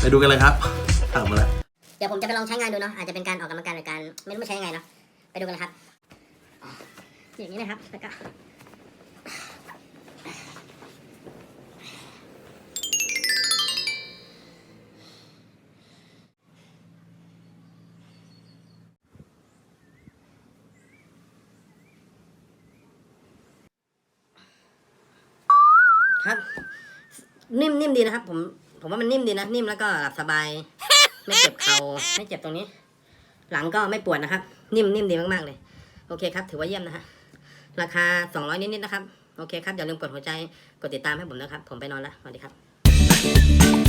ไปดูกันเลยครับถามมาแล้วเดี๋ยวผมจะไปลองใช้งานดูเนาะอาจจะเป็นการออกกำลังกายหรือการไม่รู้ว่าใช้ยังไงเนาะไปดูกันเลยครับอย่างนี้นะครับแล้วก็ครับ นิ่มนิ่มดีนะครับ ผม ผมว่ามันนิ่มดีนะ นิ่มแล้วก็หลับสบาย ไม่เจ็บเข่าไม่เจ็บตรงนี้ หลังก็ไม่ปวดนะครับ นิ่มนิ่มดีมากๆเลย โอเคครับ ถือว่าเยี่ยมนะฮะ ราคา 200 นิดๆนะครับ โอเคครับ อย่าลืมกดหัวใจ กดติดตามให้ผมนะครับ ผมไปนอนแล้ว สวัสดีครับ